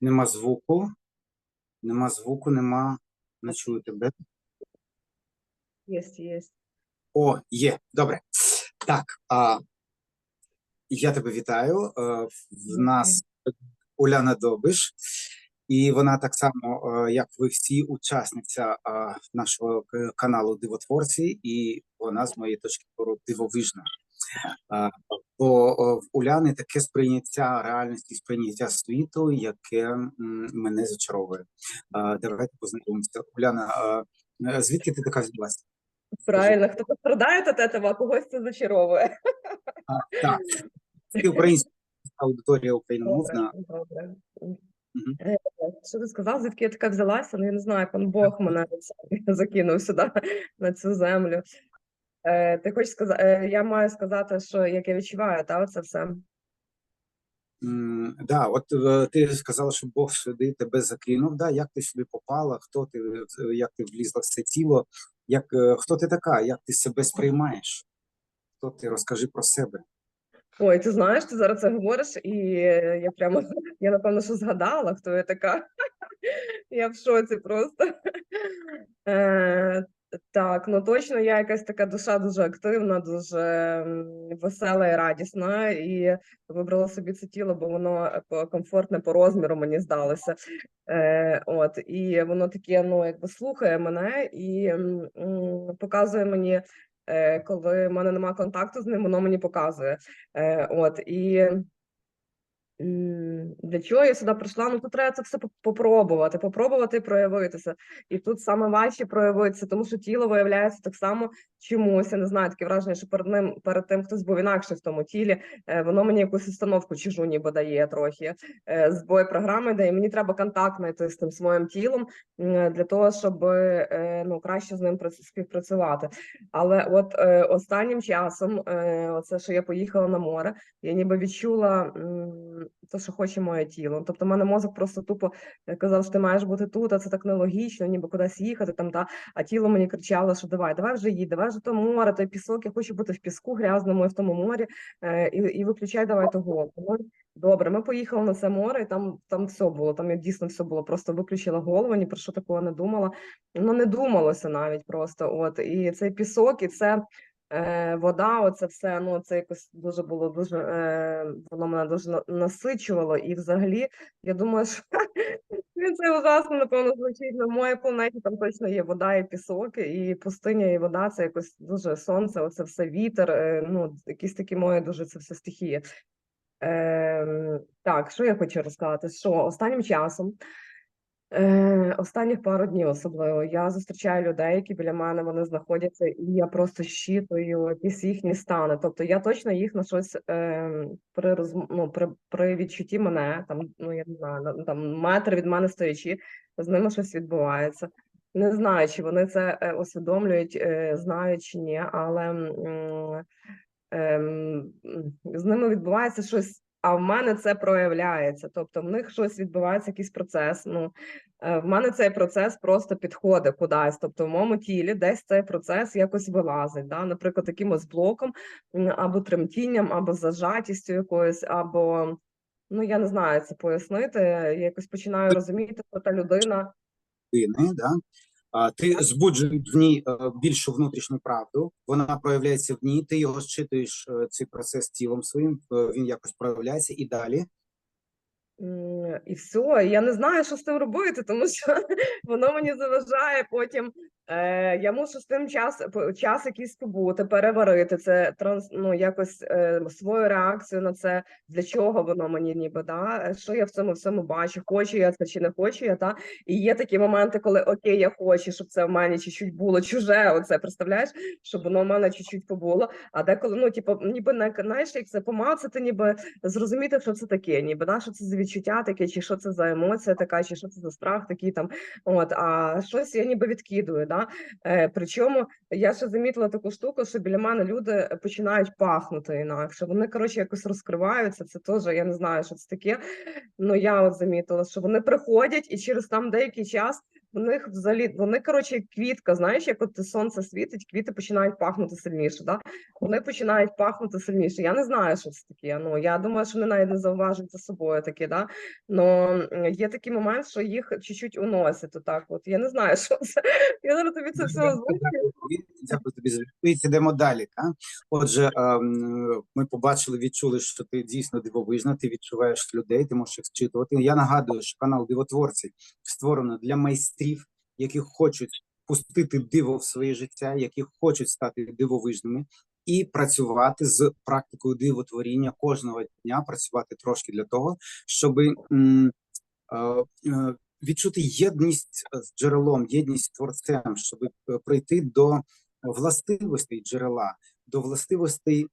Нема звуку. Нема звуку, нема. Не чую тебе. Єсть, єсть. О, є. Добре. Так. А, я тебе вітаю. Е, В нас Уляна Добиш, і вона так само, е, як ви всі, учасниця нашого каналу Дивотворці, і вона, з моєї точки зору, дивовижна. Бо в Уляни таке сприйняття реальності, сприйняття світу, яке мене зачаровує. Давайте познайомимося. Уляна, е, звідки ти така взялася? Правильно, хто пострадає від этого, а когось це зачаровує. А, так, це українська аудиторія україномовна. Добре, добре. Мгм. Е, Що ти сказав, звідки я така взялася? Ну, я не знаю, он Бог мене закинув сюди, на цю землю. Е, Ти хочеш сказати, я маю сказати, що як я відчуваю, та, оце все. М, Да, от е, ти сказала, що Бог сюди тебе закинув. Да? Як ти сюди попала? Хто ти, е, як ти влізла в це тіло? Як, е, хто ти така? Як ти себе сприймаєш? Хто ти? Розкажи про себе. Ой, ти знаєш, ти зараз це говориш, і е, я прямо, я напевно, що згадала, хто я така. Я в шоці просто. Так, ну точно я якась така душа дуже активна, дуже весела і радісна, і вибрала собі це тіло, бо воно е, комфортне по розміру, мені здалося. Е, от, і воно таке, ну, якби слухає мене і м, м, показує мені, е, коли в мене немає контакту з ним, воно мені показує. Е, от, і Для чого я сюди прийшла? Ну тут треба це все попробувати, попробувати проявитися. І тут саме важче проявитися, тому що тіло виявляється так само чомусь. Я не знаю, таке враження, що перед ним перед тим хтось був інакше в тому тілі. е, Воно мені якусь установку чужу ніби дає трохи. е, Збой програми дає. Мені треба контакт знайти з тим своїм тілом для того, щоб е, ну краще з ним співпрацювати. Але от останнім часом, оце що я поїхала на море, я ніби відчула те, що хоче моє тіло. Тобто, в мене мозок просто тупо казав, що ти маєш бути тут, а це так нелогічно, ніби кудись їхати там. Та а тіло мені кричало, що давай, давай вже їдь, давай вже то море, той пісок. Я хочу бути в піску грязному і в тому морі, е, і, і виключай давай того. Ну, Добре, ми поїхали на це море, і там, там все було. Там я дійсно все було. Просто виключила голову, ні про що такого не думала. Ну не думалося навіть просто. От і цей пісок, і це е, вода, оце все. Ну це якось дуже було дуже е, воно мене дуже насичувало. І взагалі, я думаю, що він це ужасно, напевно, звучить на моїй планеті. Там точно є вода і пісок, і пустиня, і вода. Це якось дуже сонце, оце все вітер. е, ну, якісь такі мої дуже це все стихії. Ем, так, що я хочу розказати? Що останнім часом, е, останніх пару днів особливо, я зустрічаю людей, які біля мене вони знаходяться, і я просто щитую якісь їхні стани. Тобто я точно їх на щось ем, при, розм... ну, при, при відчутті мене, там, ну я не знаю, там метр від мене стоячи, з ними щось відбувається. Не знаю, чи вони це е, усвідомлюють, е, знають чи ні, але. ем, м, з ними відбувається щось, а в мене це проявляється. Тобто в них щось відбувається, якийсь процес. Ну е, в мене цей процес просто підходить кудись. Тобто, в моєму тілі десь цей процес якось вилазить. Да? Наприклад, якимось блоком, або тремтінням, або зажатістю якоюсь, або ну я не знаю це пояснити. Я якось починаю розуміти, що та людина. Да? Ти збуджуєш в ній е, більшу внутрішню правду, вона проявляється в ній, ти його зчитуєш е, цей процес тілом своїм, е, він якось проявляється і далі. І все, я не знаю, що з цим робити, тому що воно мені заважає потім. Е, я мушу з тим час, час якийсь побути, переварити це, транс, ну, якось е, свою реакцію на це, для чого воно мені ніби, да? е, що я в цьому всьому бачу, хочу я це чи не хочу я, та? І є такі моменти, коли окей, я хочу, щоб це в мене чуть-чуть було чуже, оце, представляєш, щоб воно в мене чуть-чуть побуло, а деколи, ну, типу, ніби не, знаєш, як це помацати, ніби зрозуміти, що це таке, ніби да, що це за відчуття таке, чи що це за емоція така, чи що це за страх такий там. От, а щось я ніби відкидую. Да? Е, причому я ще замітила таку штуку, що біля мене люди починають пахнути інакше. Вони, коротше, якось розкриваються. Це теж я не знаю, що це таке. Ну я от замітила, що вони приходять і через там деякий час в них взагалі вони, коротше, як квітка, знаєш, як от сонце світить, квіти починають пахнути сильніше. Да? Вони починають пахнути сильніше. Я не знаю, що це таке. Ну я думаю, що вони навіть не зауважують за собою таке, да. Но є такий момент, що їх чуть-чуть уносять. Отак. От я не знаю, що це. Я зараз тобі це все Дякую, озвучу. Дякую тобі, за відповідь. Далі. Та? Отже, ем, ми побачили, відчули, що ти дійсно дивовижна, ти відчуваєш людей, ти можеш їх зчитувати. Я нагадую, що канал Дивотворці створено для майстрів, які хочуть пустити диво в своє життя, які хочуть стати дивовижними. І працювати з практикою дивотворіння кожного дня, працювати трошки для того, щоб е, е, відчути єдність з джерелом, єдність з творцем, щоб е, прийти до властивостей джерела, до властивостей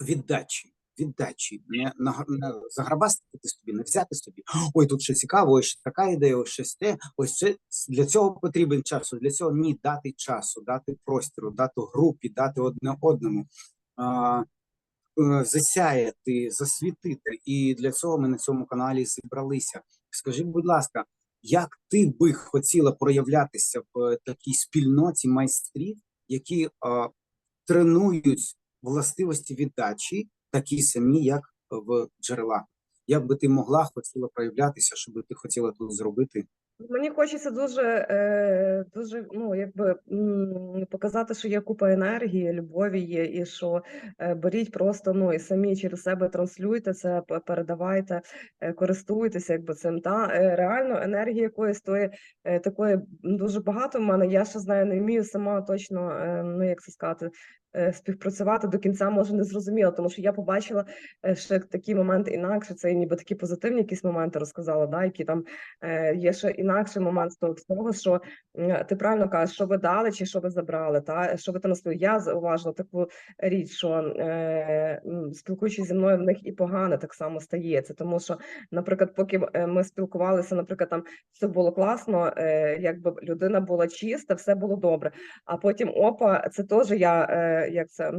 віддачі. Віддачі, не, не заграбастити собі, не взяти собі. Ой, тут ще цікаво, ось така ідея, ось щось те. Ось це для цього потрібен часу. Для цього ні дати часу, дати простору, дати групі, дати одне одному. А, е, засяяти, засвітити. І для цього ми на цьому каналі зібралися. Скажи, будь ласка, як ти би хотіла проявлятися в такій спільноті майстрів, які а, тренують властивості віддачі, такі самі, як в джерела? Як би ти могла хотіла проявлятися, що би ти хотіла тут зробити? Мені хочеться дуже, е, дуже, ну, якби показати, що є купа енергії, любові є, і що е, беріть просто, ну, і самі через себе транслюйте це, передавайте, е, користуйтеся якби цим. Та реально енергії якоїсь тої такої дуже багато в мене. Я ще знаю, не вмію сама точно, ну як це сказати. Е, Співпрацювати до кінця може не зрозуміло, тому що я побачила е, ще такі моменти інакше. Це ніби такі позитивні якісь моменти розказала, да, які там е, є ще інакший момент з того що ти правильно кажеш, що ви дали чи що ви забрали, та що ви транслюєте. Я зауважила таку річ, що спілкуючись зі мною, в них і погане так само стається. Тому що, наприклад, поки ми спілкувалися, наприклад, там все було класно, якби людина була чиста, все було добре. А потім опа, це теж я як це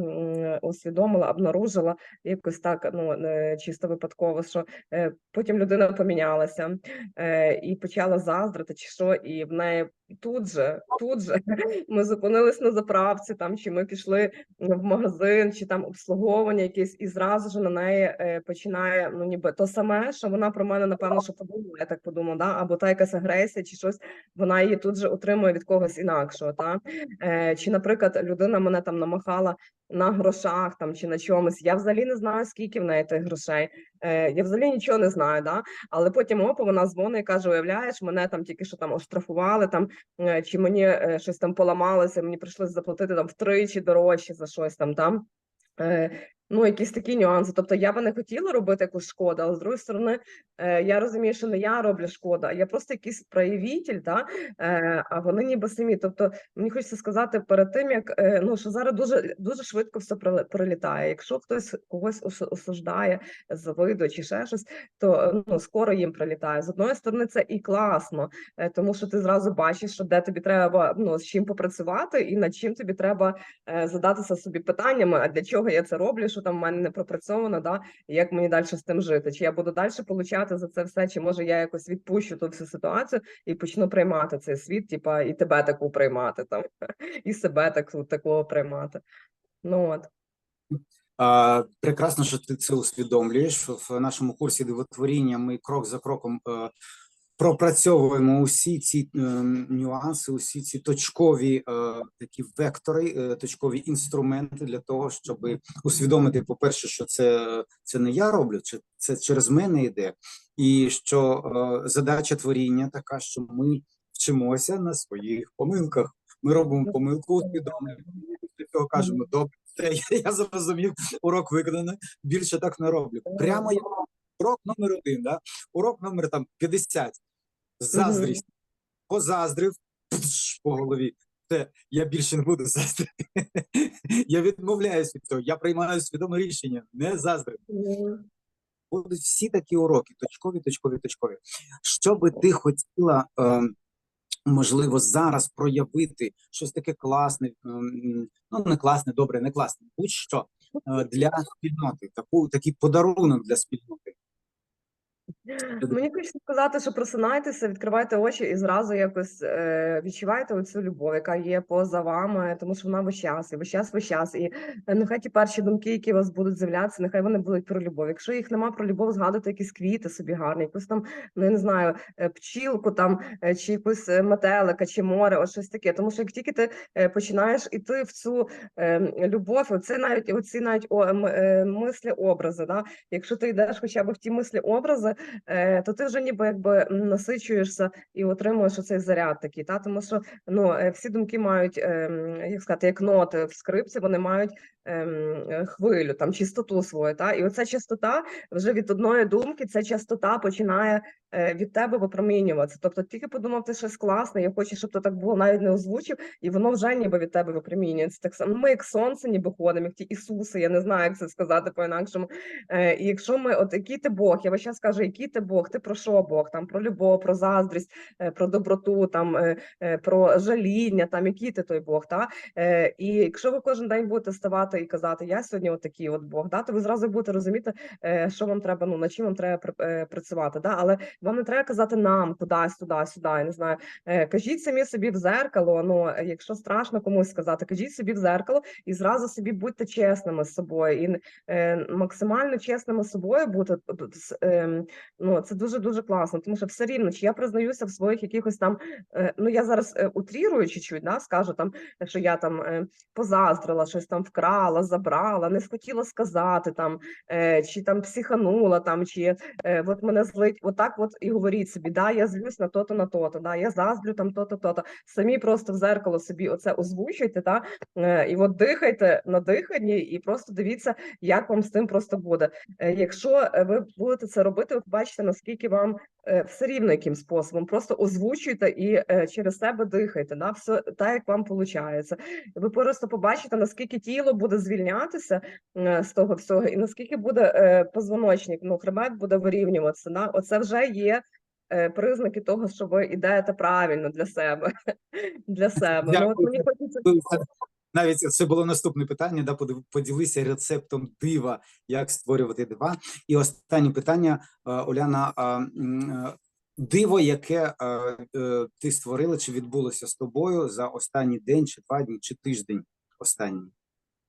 усвідомила, обнаружила якось так, ну е, чисто випадково, що е, потім людина помінялася е, і почала заздрити, чи що, і в неї тут же, тут же ми зупинились на заправці, там чи ми пішли в магазин, чи там обслуговування якесь, і зразу ж на неї починає ну ніби то саме, що вона про мене напевно, що подумала, я так подумала, да? або та якась агресія, чи щось вона її тут же отримує від когось інакшого. Та? Чи, наприклад, людина мене там намахала на грошах там чи на чомусь. Я взагалі не знаю, скільки в неї тих грошей. Е, я взагалі нічого не знаю, да? але потім опа, вона дзвонить і каже: уявляєш, мене там тільки що там оштрафували, там е, чи мені е, щось там поламалося, мені прийшлося заплатити там втричі дорожче за щось там там. Ну, якісь такі нюанси. Тобто я би не хотіла робити якусь шкоду, але з другої сторони, е, я розумію, що не я роблю шкоду, а я просто якийсь проявитель, да? е, а вони ніби самі. Тобто, мені хочеться сказати перед тим, як е, ну що зараз дуже дуже швидко все прилітає. Якщо хтось когось ос- осуждає, завидує чи ще щось, то ну скоро їм прилітає. З одної сторони, це і класно, тому що ти зразу бачиш, що де тобі треба ну з чим попрацювати, і над чим тобі треба задатися собі питаннями, а для чого я це роблю, що там в мене не пропрацьовано, да, і як мені далі з тим жити? Чи я буду далі получати за це все, чи може я якось відпущу ту всю ситуацію і почну приймати цей світ, типа і тебе таку приймати там, і себе таку такого приймати. Ну от. А, прекрасно, що ти це усвідомлюєш. В нашому курсі дивотворіння ми крок за кроком е, пропрацьовуємо усі ці е, нюанси, усі ці точкові е, такі вектори, е, точкові інструменти для того, щоб усвідомити, по-перше, що це, це не я роблю, чи це через мене йде, і що е, задача творіння така, що ми вчимося на своїх помилках. Ми робимо помилку, усвідомлюємо, після кажемо, добре, я, я зрозумів, урок виконано, більше так не роблю. Прямо я урок номер один, да? урок номер там 50. Заздрість. Позаздрив пш, по голові. Все, я більше не буду заздрити. я відмовляюсь від цього. Я приймаю свідоме рішення. Не заздрити. Будуть всі такі уроки, точкові, точкові, точкові. Що би ти хотіла, ем, можливо, зараз проявити щось таке класне, ем, ну не класне, добре, не класне, будь-що е, для спільноти, таку, такий подарунок для спільноти. Мені хочеться сказати, що просинайтеся, відкривайте очі і зразу якось е, відчувайте оцю любов, яка є поза вами, тому що вона весь час, і весь час, весь час. І е, нехай ті перші думки, які у вас будуть з'являтися, нехай вони будуть про любов. Якщо їх нема про любов, згадуйте якісь квіти собі гарні, якусь там, ну я не знаю, е, пчілку там, е, чи якусь метелика, чи море, от щось таке. Тому що як тільки ти починаєш іти в цю е, любов, оце навіть оці навіть о, е, мислі, образи, да? якщо ти йдеш хоча б в ті мислі образи, то ти вже ніби якби насичуєшся і отримуєш оцей заряд такий. Та? Тому що ну, е, всі думки мають, ем, як сказати, як ноти в скрипці, вони мають е, хвилю, там чистоту свою. Та? І оця чистота вже від одної думки, ця частота починає е, від тебе випромінюватися. Тобто тільки подумав, ти щось класне, я хочу, щоб то так було, навіть не озвучив, і воно вже ніби від тебе випромінюється. Так само ми як сонце, ніби ходимо, як ті Ісуси, я не знаю, як це сказати по-інакшому. Е, і якщо ми, от який ти Бог, я весь час кажу, який ти Бог, ти про що Бог? Там про любов, про заздрість, е, про доброту, там е, е, про жаління, там який ти той Бог. Та? І якщо ви кожен день будете ставати і казати, я сьогодні от такий от Бог, да, то ви зразу будете розуміти, що вам треба, ну над чим вам треба пр- працювати. Да? Але вам не треба казати нам кудись, туди, сюди, я не знаю. Кажіть самі собі в зеркало. Ну, якщо страшно комусь сказати, кажіть собі в зеркало і зразу собі будьте чесними з собою. І максимально чесними з собою бути. Ну, це дуже дуже класно, тому що все рівно, чи я признаюся в своїх якихось там. е, Ну я зараз е, утрірую чуть-чуть, да, скажу там, що я там е, позаздрила, щось там вкрала, забрала, не схотіла сказати там, чи там психанула там, чи от мене злить. Отак, от і говоріть собі, да, я злюсь на то-то, на то-то, да, я заздрю там то-то, то-то. Самі просто в зеркало собі оце озвучуйте, е, і от дихайте на диханні, і просто дивіться, як вам з тим просто буде. Якщо ви будете це робити, ви наскільки вам е, все рівно яким способом. Просто озвучуйте і е, через себе дихайте. Да? Все так, як вам виходить. Ви просто побачите, наскільки тіло буде звільнятися е, з того всього, і наскільки буде позвоночник, ну хребет буде вирівнюватися. Да? Оце вже є. Признаки того, що ви йдете правильно для себе. Для себе. Ну, от мені хочеться Навіть це було наступне питання. Да, поділися рецептом дива, як створювати дива. І останнє питання, е, Оляна. е, Диво, яке е, е, ти створила, чи відбулося з тобою за останній день, чи два дні, чи тиждень останній?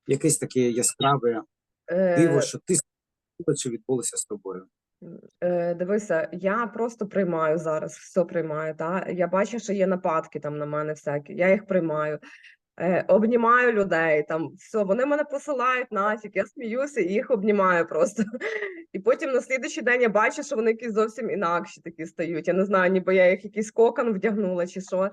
Якесь таке яскраве е, диво, що ти створила, чи відбулося з тобою? Е, дивися, я просто приймаю зараз, все приймаю. Та? Я бачу, що є нападки там на мене всякі, я їх приймаю. Е, обнімаю людей, там все, вони мене посилають нафіг, я сміюся і їх обнімаю просто. І потім на слідуючий день я бачу, що вони якісь зовсім інакші такі стають. Я не знаю, ніби я їх якийсь кокон вдягнула чи що.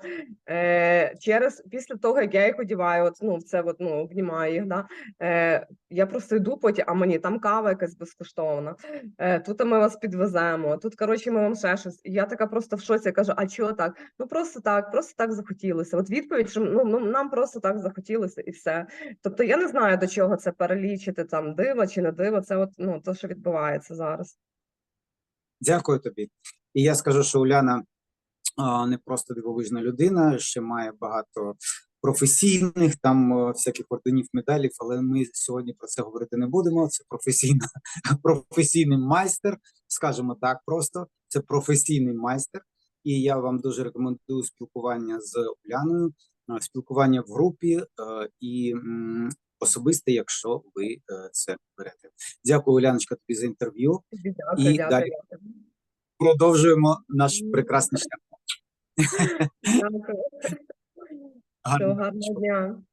Е, через після того, як я їх одіваю, от, ну, це от, ну, обнімаю їх, да, е, я просто йду потім, а мені там кава якась безкоштовна. Е, тут ми вас підвеземо, тут, коротше, ми вам ще щось. І я така просто в шоці, кажу, а чого так? Ну просто так, просто так захотілося. От відповідь, що ну, ну нам просто так захотілося, і все. Тобто я не знаю, до чого це перелічити, там диво чи не диво. Це от ну те, що відбувається зараз. Дякую тобі. І я скажу, що Уляна не просто дивовижна людина, ще має багато професійних там е, всяких орденів, медалів, але ми сьогодні про це говорити не будемо. Це професійна, професійний майстер, скажімо так, просто це професійний майстер. І я вам дуже рекомендую спілкування з Уляною, спілкування в групі е, і особисте, якщо ви е, це берете. Дякую, Уляночка, тобі за інтерв'ю. Дякую, І дякую, далі. Продовжуємо наш прекрасний шлях. Дякую. Гарного дня.